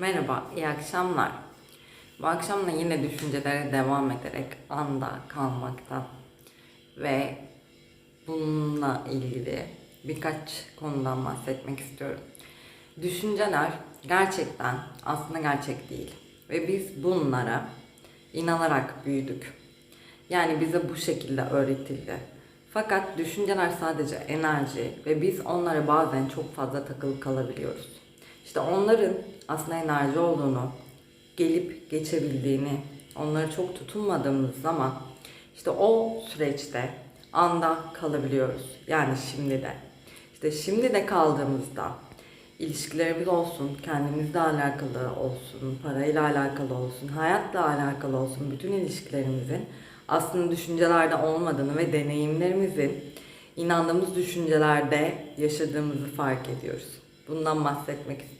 Merhaba, iyi akşamlar. Bu akşam da yine düşüncelere devam ederek anda kalmaktan ve bununla ilgili birkaç konudan bahsetmek istiyorum. Düşünceler gerçekten aslında gerçek değil ve biz bunlara inanarak büyüdük. Yani bize bu şekilde öğretildi. Fakat düşünceler sadece enerji ve biz onlara bazen çok fazla takılı kalabiliyoruz. İşte onların aslında enerji olduğunu, gelip geçebildiğini, onları çok tutunmadığımız zaman işte o süreçte anda kalabiliyoruz. Yani şimdi de. İşte şimdi de kaldığımızda ilişkilerimiz olsun, kendimizle alakalı olsun, parayla alakalı olsun, hayatla alakalı olsun bütün ilişkilerimizin aslında düşüncelerde olmadığını ve deneyimlerimizin inandığımız düşüncelerde yaşadığımızı fark ediyoruz. Bundan bahsetmek istedim.